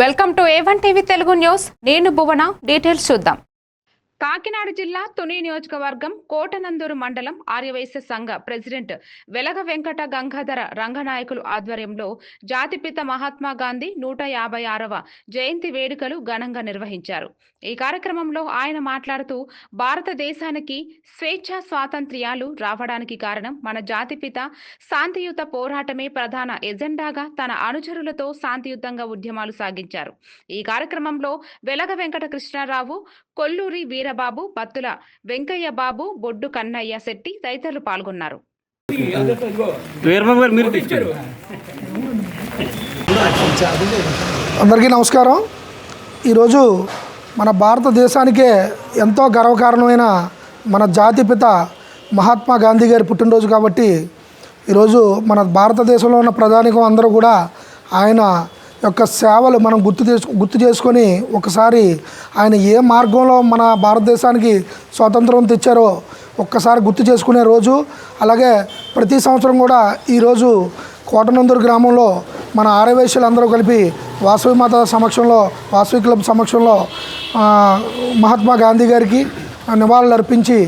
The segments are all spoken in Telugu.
Welcome to A one TV Telugu news. నేను భువన డీటెయిల్స్ చూద్దాం. కాకినాడ జిల్లా తుని నియోజకవర్గం కోటనందూరు మండలం ఆర్యవైశ్య సంఘ ప్రెసిడెంట్ వెలగ వెంకట గంగాధర రంగనాయకులు ఆధ్వర్యంలో జాతిపిత మహాత్మా గాంధీ నూట యాభై ఆరవ జయంతి వేడుకలు ఘనంగా నిర్వహించారు. ఈ కార్యక్రమంలో ఆయన మాట్లాడుతూ భారతదేశానికి స్వేచ్ఛ స్వాతంత్ర్యాలు రావడానికి కారణం మన జాతిపిత శాంతియుత పోరాటమే ప్రధాన ఎజెండాగా తన అనుచరులతో శాంతియుతంగా ఉద్యమాలు సాగించారు. ఈ కార్యక్రమంలో వెలగ వెంకట కృష్ణారావు కొల్లూరి వీరబాబు బత్తుల వెంకయ్య బాబు బొడ్డు కన్నయ్య శెట్టి తదితరులు పాల్గొన్నారు. అందరికీ నమస్కారం. ఈరోజు మన భారతదేశానికే ఎంతో గర్వకారణమైన మన జాతిపిత మహాత్మా గాంధీ గారి పుట్టినరోజు కాబట్టి ఈరోజు మన భారతదేశంలో ఉన్న ప్రధానికం అందరూ కూడా ఆయన యొక్క సేవలు మనం గుర్తు చేసు గుర్తు చేసుకొని ఒకసారి ఆయన ఏ మార్గంలో మన భారతదేశానికి స్వాతంత్రం తెచ్చారో ఒక్కసారి గుర్తు చేసుకునే రోజు అలాగే ప్రతి సంవత్సరం కూడా ఈరోజు కోటనందూరు గ్రామంలో మన ఆర్యవైశ్యులందరూ కలిపి వాసవి మాత సమక్షంలో వాసవి క్లబ్ సమక్షంలో మహాత్మా గాంధీ గారికి నివాళులు అర్పించి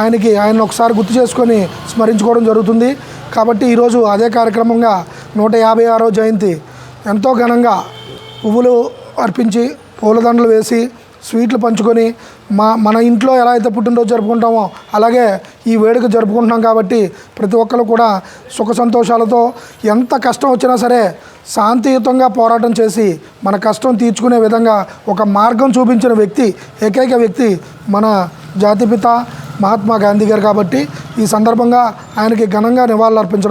ఆయనకి ఆయన ఒకసారి గుర్తు చేసుకొని స్మరించుకోవడం జరుగుతుంది. కాబట్టి ఈరోజు అదే కార్యక్రమంగా నూట యాభై ఆరో జయంతి ఎంతో ఘనంగా పువ్వులు అర్పించి పూలదండలు వేసి స్వీట్లు పంచుకొని మా మన ఇంట్లో ఎలా అయితే పుట్టినరోజు జరుపుకుంటామో అలాగే ఈ వేడుక జరుపుకుంటున్నాం కాబట్టి ప్రతి ఒక్కరు కూడా సుఖ సంతోషాలతో ఎంత కష్టం వచ్చినా సరే శాంతియుతంగా పోరాటం చేసి మన కష్టం తీర్చుకునే విధంగా ఒక మార్గం చూపించిన వ్యక్తి ఏకైక వ్యక్తి మన జాతిపిత మహాత్మా గాంధీ గారు కాబట్టి ఈ సందర్భంగా ఆయనకి ఘనంగా నివాళులు అర్పించడం